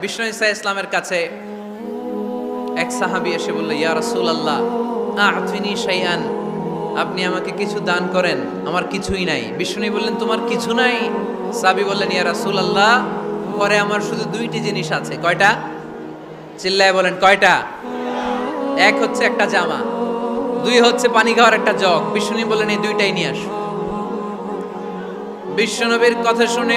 বিষ্ণু ইসা ইসলামের কাছে এক সাহাবি এসে বলল, ইয়া রাসূল আল্লাহ শাইআন, আপনি আমাকে কিছু দান করেন, আমার কিছুই নাই। বিষ্ণু বললেন, তোমার কিছু নাই? সাবি বললেন, ইয়া রাসূল আল্লাহ পরে আমার শুধু দুইটি জিনিস আছে। কয়টা? চিল্লায় বলেন, কয়টা? এক হচ্ছে একটা জামা, দুই হচ্ছে পানি খাওয়ার একটা জগ। বিষ্ণু বললেন, এই দুইটাই নিয়ে আস। বিশ্বনবীর কথা শুনে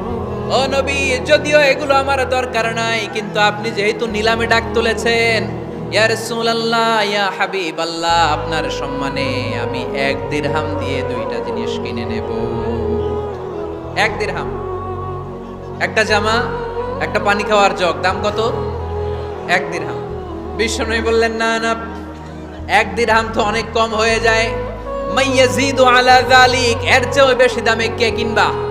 ও নবী, যদিও এগুলো আমার দরকার নাই, কিন্তু আপনি যেহেতু নিলামে ডাক তুলেছেন, ইয়া রাসূলুল্লাহ, ইয়া হাবিবাল্লাহ, আপনার সম্মানে আমি এক দিরহাম দিয়ে দুইটা জিনিস কিনে নেব। এক দিরহাম। একটা জামা, একটা পানি খাওয়ার জগ, দাম কত? এক দিরহাম। বিশ্বনবী বললেন, না না, এক দিরহাম তো অনেক কম হয়ে যায়। মাইয়াজিদু আলা যালিক, এর চেয়েও বেশি দামে কে কিনবা?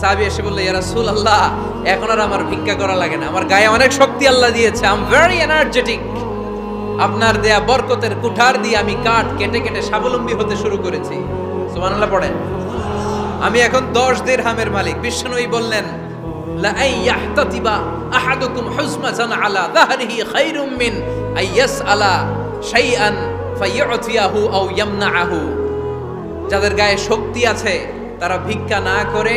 সাহাবি এসে বলল, ইয়া রাসূল আল্লাহ এখন আর আমার ভিক্ষা করা লাগে না। আমার গায়ে অনেক শক্তি আল্লাহ দিয়েছে। আই এম ভেরি এনার্জেটিক আপনার দেয়া বরকতের কুঠার দিয়ে আমি কাঠ কেটে কেটে স্বাবলম্বী হতে শুরু করেছি। সুবহানাল্লাহ পড়েন। আমি এখন দশ দিরহামের মালিক। বিষ্ণুই বললেন আহাদুকুম হুজমাতান আলা যাহরিহি খায়রুম মিন আই ইয়াসআলা শাইআন ফায়ুতিয়াহু আও ইয়ামনাআহু। যাদের গায়ে শক্তি আছে, তারা ভিক্ষা না করে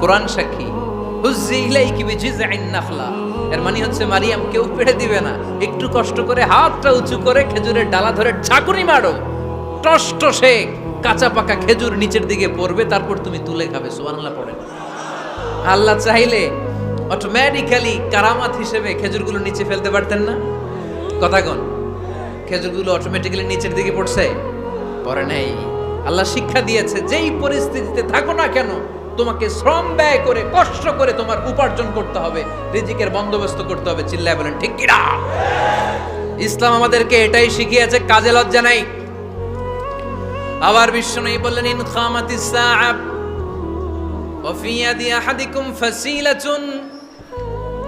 কোরআন সাক্ষী হুজ্জি ইলাইকি বিজিযিন নাখলা এর মানে হচ্ছে মারিয়াম, কেউ পেড়ে দিবে না। একটু কষ্ট করে হাতটা উঁচু করে খেজুরের ডালা ধরে ঝাঁকুনি মারো। টষ্ট সে কাঁচা পাকা খেজুর নিচের দিকে পড়বে, তারপর তুমি তুলে খাবে। সুবহানাল্লাহ পড়ে আল্লাহ চাইলে অটোমেটিক্যালি কারামাত হিসেবে খেজুরগুলো নিচে ফেলতে পারতেন না। কথা কোন। খেজুরগুলো অটোমেটিক্যালি নিচের দিকে পড়ছে পরে নাই আল্লাহ শিক্ষা দিয়েছে যেই পরিস্থিতিতে থাকো না কেন তোমাকে শ্রম ব্যয় করে কষ্ট করে তোমার উপার্জন করতে হবে রিজিকের বন্দোবস্ত করতে হবে চিল্লায় বলেন ঠিক কিনা ইসলাম আমাদেরকে এটাই শিখিয়েছে কাজে লজ্জা নাই আবার বিশ্ব নেই বললেন ইন খামাতিস সাআব وفي يد أحدكم فسيلة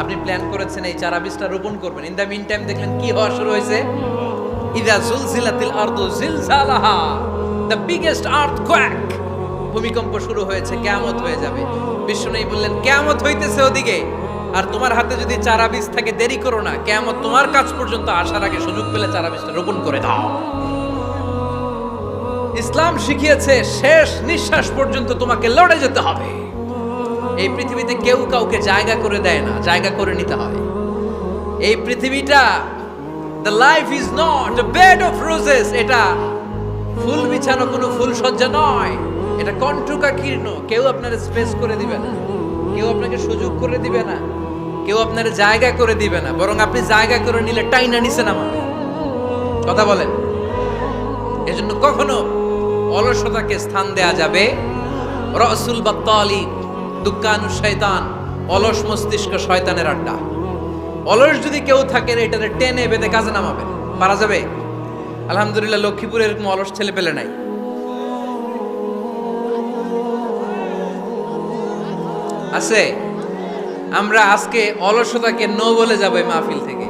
আপনি প্ল্যান করেছেন এই চারা বীজটা রোপণ করবেন। ইন দ্য মিন টাইম দেখলেন কি হওয়া শুরু হয়েছে? ইদা জুলজিলাতিল আরদু জিলজালাহা। দ্য বিগেস্ট আর্থকোয়াক ভূমিকম্প শুরু হয়েছে, কিয়ামত হয়ে যাবে। বিষ্ণু বললেন, কিয়ামত হইতেছে ওদিকে। আর তোমার হাতে যদি চারা বীজ থাকে, দেরি করো না। কিয়ামত তোমার কাছ পর্যন্ত আসার আগে সুযোগ পেলে চারা বীজটা রোপণ করে দাও। ইসলাম শিখিয়েছে, শেষ নিঃশ্বাস পর্যন্ত তোমাকে লড়ে যেতে হবে। এই পৃথিবীতে কেউ কাউকে জায়গা করে দেয় না, জায়গা করে নিতে হয়। এই পৃথিবীটা the life is not the bed of roses এটা ফুল বিছানো কোনো ফুল সজ্জা নয়। এটা কণ্ঠকা কীর্ণ, কেউ আপনার স্পেস করে দিবে না। কেউ আপনাকে সুযোগ করে দিবে না। কেউ আপনার জায়গা করে দিবে না। বরং আপনি জায়গা করে নিলে টাইনা নিচে নামাবে কথা বলেন। এজন্য কখনো অলসতাকে স্থান দেয়া যাবে। রসুল বা তলি দুঃখানু শয়তান, অলস মস্তিষ্ক শয়তানের আড্ডা। অলস যদি কেউ থাকে এটাতে টেনে বেঁধে কাজে নামাবে। পারা যাবে? আলহামদুলিল্লাহ, লক্ষ্মীপুরে এরকম অলস ছেলে পেলে নাই। আছে? আমরা আজকে অলসতাকে নো বলে যাব মাহফিল থেকে।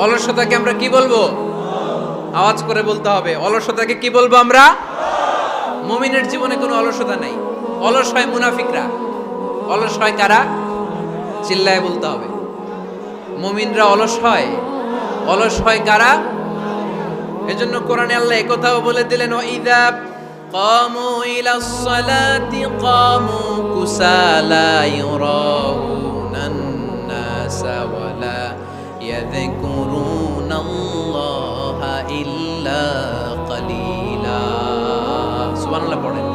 অলসতাকে আমরা কি বলব? আওয়াজ করে বলতে হবে, অলসতাকে কি বলব আমরা? মুমিনের জীবনে কোনো অলসতা নেই। অলস হয় মুনাফিকরা। অলস হয় কারা চিল্লায় বলতে হবে মুমিনরা অলস হয় অলস হয় কারা এজন্য কোরআনে আল্লাহ একথাও বলে দিলেন ও ইদা قاموا إلى الصلاة قاموا كسالى يراءون الناس ولا يذكرون الله إلا قليلا سبحان الله পড়েন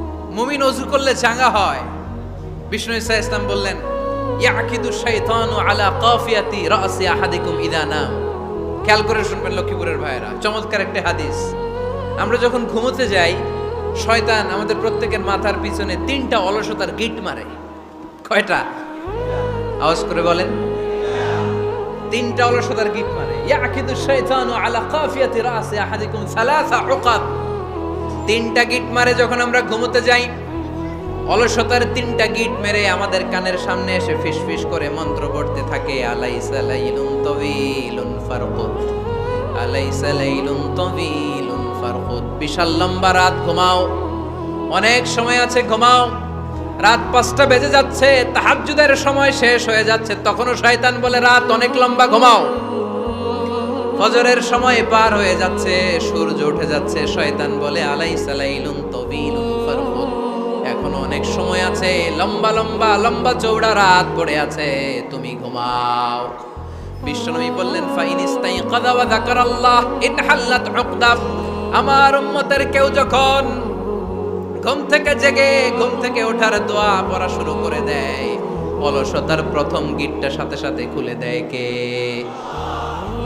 মুমিন অজু করলে চাঙ্গা হয়। বিষ্ণু ইসা ইসলাম বললেন, ইয়াকিদু শাইতানু আলা কাফিয়াতি রাসি আহাদিকুম ইদা নাম। খেয়াল করে শুনবেন লক্ষ্মীপুরের ভাইয়েরা, চমৎকার একটা হাদিস। আমরা যখন ঘুমোতে যাই, শয়তান আমাদের প্রত্যেকের মাথার পিছনে তিনটা অলসতার গিট মারে। কয়টা? আওয়াজ করে বলেন, তিনটা অলসতার গিট মারে। ইয়াকিদু শাইতানু আলা কাফিয়াতি রাসি আহাদিকুম সালাসা উকাব তিনটা গিট মারে যখন আমরা ঘুমোতে যাই, অলসতার তিনটা গিট মেরে আমাদের কানের সামনে এসে ফিস ফিস করে মন্ত্র পড়তে থাকে, আলাইসা লাইলুন তবিলুন ফারকুত আলাইসা লাইলুন তবিলুন ফারকুত বিশাল লম্বা রাত, ঘুমাও। অনেক সময় আছে, ঘুমাও। রাত পাঁচটা বেজে যাচ্ছে, তাহাজ্জুদের সময় শেষ হয়ে যাচ্ছে, তখনও শয়তান বলে, রাত অনেক লম্বা, ঘুমাও। ফজরের সময় পার হয়ে যাচ্ছে, সূর্য উঠে যাচ্ছে, শয়তান বলে আলাই সালাইলুন তবিলুন ফারহুদ। এখনও অনেক সময় আছে, লম্বা লম্বা লম্বা চৌড়া রাত পড়ে আছে, তুমি ঘুমাও। বিশ্বনবী বললেন ফাইনিস্তাই কাদা ওয়া যাকারাল্লাহ, ইন হাল্লাত উকদা। আমার উম্মতের কেউ যখন ঘুম থেকে জেগে, ঘুম থেকে ওঠার দোয়া পড়া শুরু করে দেয়, অলসতার প্রথম গিটটা সাথে সাথে খুলে দেয় কে?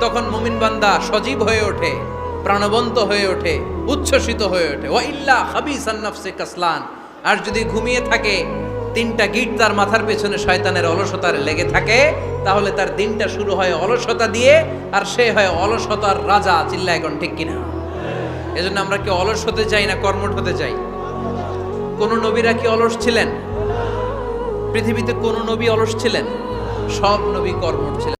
তখন মুমিন বান্দা সজীব হয়ে ওঠে, প্রাণবন্ত হয়ে ওঠে, উচ্ছ্বসিত হয়ে ওঠে। ও ইল্লা হাবিসান নাফসে কাসলান। আর যদি ঘুমিয়ে থাকে, তিনটা গিট তার মাথার পেছনে শয়তানের অলসতার লেগে থাকে, তাহলে তার দিনটা শুরু হয় অলসতা দিয়ে, আর সে হয় অলসতার রাজা চিল্লা এখন ঠিক কিনা? এজন্য আমরা কি অলস হতে চাই না কর্মঠ হতে চাই? কোন নবীরা কি অলস ছিলেন? পৃথিবীতে কোন নবী অলস ছিলেন? সব নবী কর্মঠ ছিলেন।